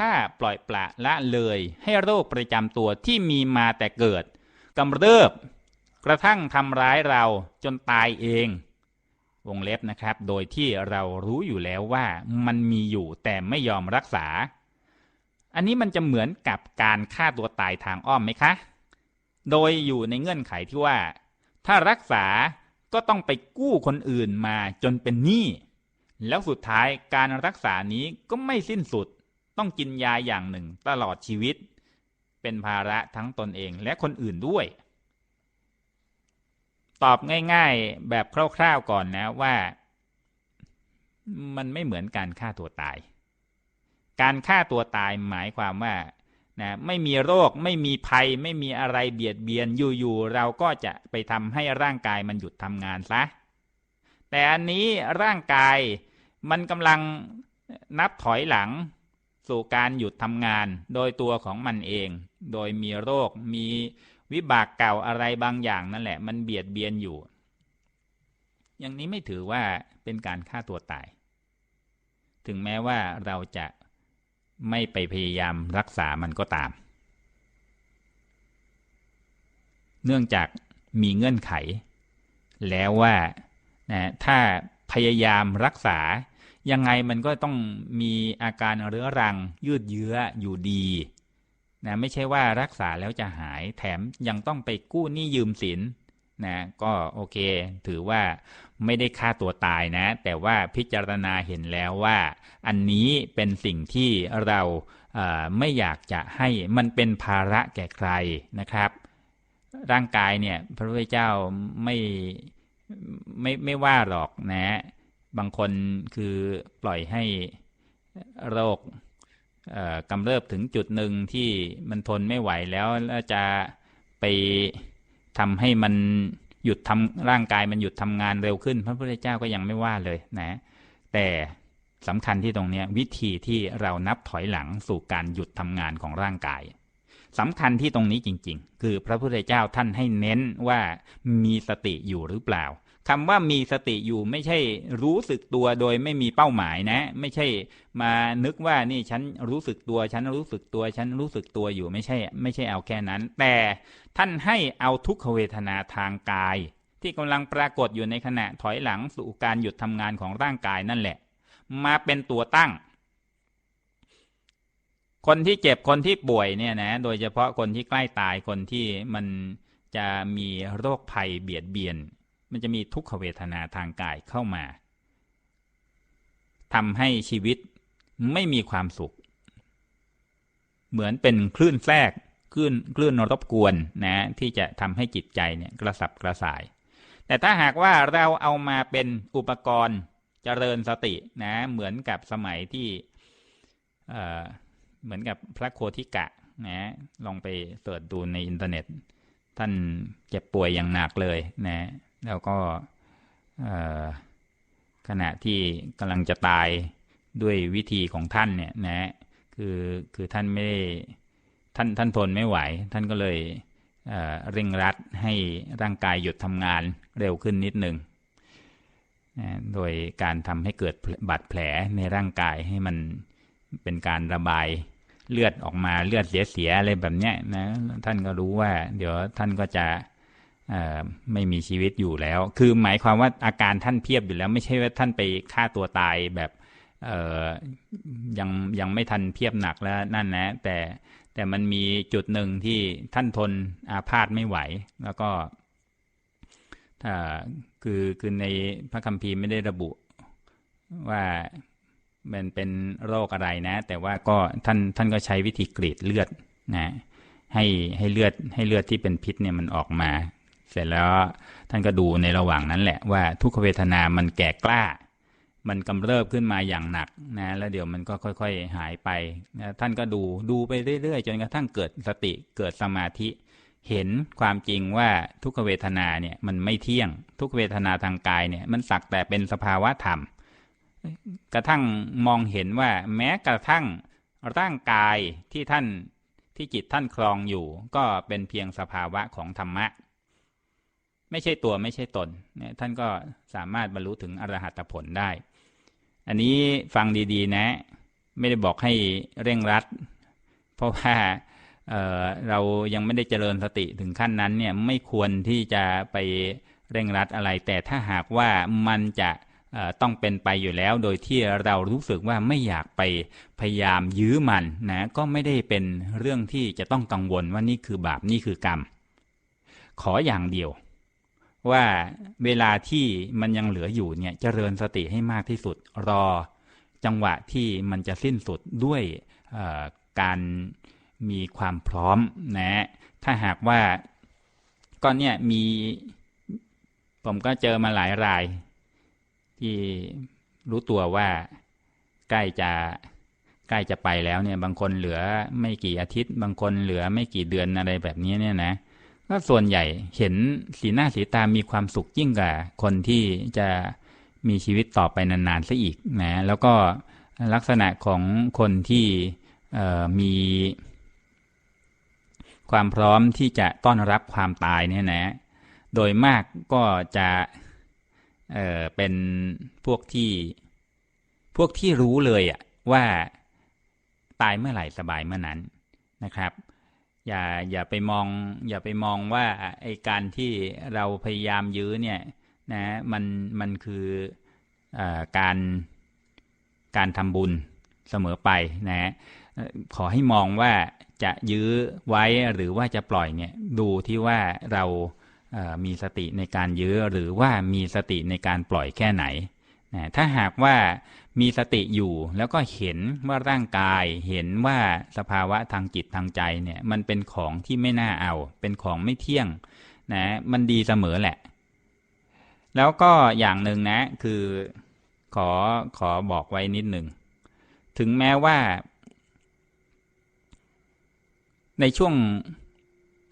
ถ้าปล่อยปละละเลยให้โรคประจำตัวที่มีมาแต่เกิดกำเริบ กระทั่งทำร้ายเราจนตายเอง วงเล็บนะครับ โดยที่เรารู้อยู่แล้วว่ามันมีอยู่แต่ไม่ยอมรักษา อันนี้มันจะเหมือนกับการฆ่าตัวตายทางอ้อมไหมคะ โดยอยู่ในเงื่อนไขที่ว่า ถ้ารักษาก็ต้องไปกู้คนอื่นมาจนเป็นหนี้แล้วสุดท้ายการรักษานี้ก็ไม่สิ้นสุด ต้องกินยาอย่างหนึ่งตลอดชีวิต เป็นภาระทั้งตนเองและคนอื่นด้วย ตอบง่ายๆแบบคร่าวๆก่อนนะว่า มันไม่เหมือนการฆ่าตัวตาย การฆ่าตัวตายหมายความว่านะไม่มีโรคไม่มีภัยไม่มีอะไรเบียดเบียนอยู่ๆเราก็จะไปทำให้ร่างกายมันหยุดทำงานซะแต่อันนี้ร่างกายมันกำลังนับถอยหลัง สู่การหยุดทำงานโดยตัวของมันเอง โดยมีโรคมีวิบากเก่าอะไรบางอย่างนั่นแหละ มันเบียดเบียนอยู่ อย่างนี้ไม่ถือว่าเป็นการฆ่าตัวตาย ถึงแม้ว่าเราจะไม่ไปพยายามรักษามันก็ตาม เนื่องจากมีเงื่อนไข แล้วว่านะถ้าพยายามรักษา ยังไงมันก็ต้องมีอาการเรื้อรัง ยืดเยื้ออยู่ดีนะไม่ใช่ว่ารักษาแล้วจะหายแถมยังต้องไปกู้หนี้ยืมสินนะก็โอเค ถือว่าไม่ได้ฆ่าตัวตายนะ แต่ว่าพิจารณาเห็นแล้วว่า อันนี้เป็นสิ่งที่เราไม่อยากจะให้มันเป็นภาระแก่ใครนะครับ ร่างกายเนี่ยพระพุทธเจ้าไม่ไม่ไม่ว่าหรอกนะ บางคนคือปล่อยให้โรคกำเริบถึงจุดหนึ่งที่มันทนไม่ไหวแล้วแล้วจะไปทำให้มันหยุดทำร่างกายมันหยุดทำงานเร็วขึ้น พระพุทธเจ้าก็ยังไม่ว่าเลยนะ แต่สำคัญที่ตรงนี้วิธีที่เรานับถอยหลังสู่การหยุดทำงานของร่างกายสำคัญที่ตรงนี้จริง ๆ คือพระพุทธเจ้าท่านให้เน้นว่ามีสติอยู่หรือเปล่า คำว่ามีสติอยู่ไม่ใช่รู้สึกตัวโดยไม่มีเป้าหมายนะ ไม่ใช่มานึกว่านี่ฉันรู้สึกตัว ฉันรู้สึกตัว ฉันรู้สึกตัวอยู่ไม่ใช่ ไม่ใช่เอาแค่นั้น แต่ท่านให้เอาทุกขเวทนาทางกาย ที่กำลังปรากฏอยู่ในขณะถอยหลังสู่การหยุดทำงานของร่างกายนั่นแหละ มาเป็นตัวตั้ง คนที่เจ็บคนที่ป่วยเนี่ยนะ โดยเฉพาะคนที่ใกล้ตายคนที่มันจะมีโรคภัยเบียดเบียน มันจะมีทุกขเวทนาทางกายเข้ามาทำให้ชีวิตไม่มีความสุข เหมือนเป็นคลื่นแทรกคลื่นคลื่นรบกวนนะที่จะทำให้จิตใจเนี่ยกระสับกระส่าย แต่ถ้าหากว่าเราเอามาเป็นอุปกรณ์เจริญสตินะเหมือนกับสมัยที่เหมือนกับพระโคทิกะนะลองไปเสิร์ชดูในอินเทอร์เน็ต ท่านเจ็บป่วยอย่างหนักเลยนะ แล้วก็ขณะที่กำลังจะตายด้วยวิธีของท่านเนี่ยนะคือคือท่านไม่ได้ท่านท่านทนไม่ไหว ท่านก็เลยเเร่งรัดให้ร่างกายหยุดทำงานเร็วขึ้นนิดหนึ่งนะโดยการทำให้เกิดบาดแผลในร่างกายให้มันเป็นการระบายเลือดออกมาเลือดเสียๆอะไรแบบนี้นะท่านก็รู้ว่า เดี๋ยวท่านก็จะ ไม่มีชีวิตอยู่แล้ว คือหมายความว่าอาการท่านเพียบอยู่แล้ว ไม่ใช่ว่าท่านไปฆ่าตัวตายแบบยังยังไม่ทันเพียบหนักแล้วนั่นนะ แต่แต่มันมีจุดหนึ่งที่ท่านทนอาพาธไม่ไหว แล้วก็ถ้าคือคือในพระคัมภีร์ไม่ได้ระบุว่ามันเป็นโรคอะไรนะ แต่ว่าก็ท่านท่านก็ใช้วิธีกรีดเลือดนะให้ให้เลือดให้เลือดที่เป็นพิษเนี่ยมันออกมา เสร็จแล้วท่านก็ดูในระหว่างนั้นแหละว่าทุกขเวทนามันแก่กล้า มันกำเริบขึ้นมาอย่างหนักนะ แล้วเดี๋ยวมันก็ค่อย ๆ หายไปนะท่านก็ดูดูไปเรื่อยๆ จนกระทั่งเกิดสติเกิดสมาธิ เห็นความจริงว่าทุกขเวทนาเนี่ยมันไม่เที่ยง ทุกเวทนาทางกายเนี่ยมันสักแต่เป็นสภาวะธรรม กระทั่งมองเห็นว่าแม้กระทั่งร่างกายที่ท่านที่จิตท่านครองอยู่ ก็เป็นเพียงสภาวะของธรรมะ ไม่ใช่ตัวไม่ใช่ตนเนี่ยท่านก็สามารถบรรลุถึงอรหัตผลได้ อันนี้ฟังดีๆนะ ไม่ได้บอกให้เร่งรัด เพราะว่าเเรายังไม่ได้เจริญสติถึงขั้นนั้นเนี่ยไม่ควรที่จะไปเร่งรัดอะไร แต่ถ้าหากว่ามันจะต้องเป็นไปอยู่แล้ว โดยที่เรารู้สึกว่าไม่อยากไปพยายามยื้อมันนะก็ไม่ได้เป็นเรื่องที่จะต้องกังวลว่านี่คือบาปนี่คือกรรม ขออย่างเดียว ว่าเวลาที่มันยังเหลืออยู่เนี่ยเจริญสติให้มากที่สุด รอจังหวะที่มันจะสิ้นสุดด้วยการมีความพร้อมนะ ถ้าหากว่าก็เนี่ยมีผมก็เจอมาหลายราย ที่รู้ตัวว่าใกล้จะใกล้จะไปแล้วเนี่ย บางคนเหลือไม่กี่อาทิตย์ บางคนเหลือไม่กี่เดือนอะไรแบบนี้เนี่ยนะ ก็ส่วนใหญ่เห็นสีหน้าสีตามีความสุขยิ่งกว่าคนที่จะมีชีวิตต่อไปนานๆซะอีกนะแล้วก็ลักษณะของคนที่มีความพร้อมที่จะต้อนรับความตายเนี่ยนะ โดยมากก็จะเเป็นพวกที่พวกที่รู้เลยอะว่าตายเมื่อไหร่สบายเมื่อนั้นนะครับ อย่าอย่าไปมอง อย่าไปมองว่าไอการที่เราพยายามยื้อเนี่ยนะมันมันคืออการการทำบุญเสมอไปนะขอให้มองว่าจะยื้อไว้หรือว่าจะปล่อยเนี่ยดูที่ว่าเรามีสติในการยื้อหรือว่ามีสติในการปล่อยแค่ไหน ถ้าหากว่ามีสติอยู่แล้วก็เห็นว่าร่างกายเห็นว่าสภาวะทางจิตทางใจเนี่ยมันเป็นของที่ไม่น่าเอา เป็นของไม่เที่ยงนะมันดีเสมอแหละ แล้วก็อย่างหนึ่งนะคือขอขอบอกไว้นิดหนึ่ง ถึงแม้ว่า ในช่วง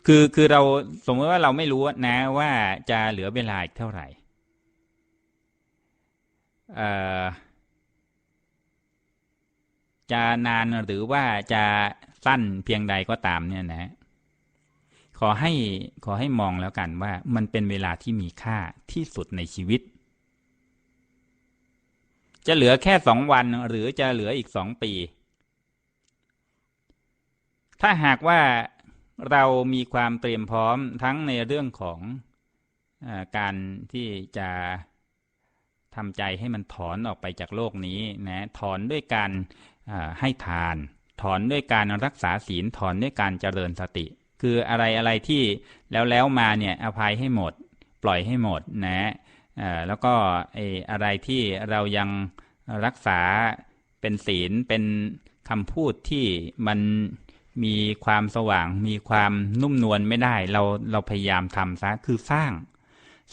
คือคือเราสมมติว่าเราไม่รู้นะว่าจะเหลือเวลาอีกเท่าไหร่ จะนานหรือว่าจะสั้นเพียงใดก็ตามเนี่ยนะ ขอให้ขอให้มองแล้วกันว่ามันเป็นเวลาที่มีค่าที่สุดในชีวิต จะเหลือแค่สองวันหรือจะเหลืออีกสองปี ถ้าหากว่าเรามีความเตรียมพร้อมทั้งในเรื่องของอการที่จะ ทำใจให้มันถอนออกไปจากโลกนี้นะถอนด้วยการให้ทาน ถอนด้วยการรักษาศีลถอนด้วยการเจริญสติ คืออะไรอะไรที่แล้วแล้วมาเนี่ยอภัยให้หมด ปล่อยให้หมดนะแล้วก็ไออะไรที่เรายังรักษาเป็นศีลเป็นคำพูดที่มันมีความสว่าง มีความนุ่มนวลไม่ได้ เราเราพยายามทำซะคือสร้าง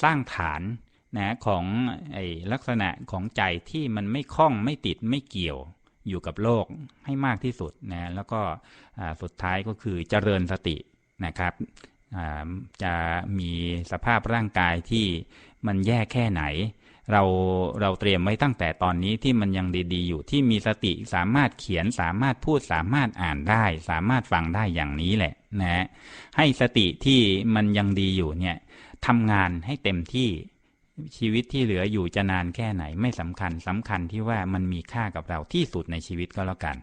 สร้างฐาน นะของไอ้ลักษณะของใจที่มันไม่คล้องไม่ติดไม่เกี่ยวอยู่กับโลกให้มากที่สุดนะแล้วก็สุดท้ายก็คือเจริญสตินะครับจะมีสภาพร่างกายที่มันแย่แค่ไหน เราเราเตรียมไว้ตั้งแต่ตอนนี้ที่มันยังดีๆ อยู่ที่มีสติสามารถเขียนสามารถพูดสามารถอ่านได้ สามารถฟังได้อย่างนี้แหละนะให้สติที่มันยังดีอยู่เนี่ยทำงานให้เต็มที่ ชีวิตที่เหลืออยู่จะนานแค่ไหนไม่สำคัญสำคัญที่ว่ามันมีค่ากับเราที่สุดในชีวิตก็แล้วกัน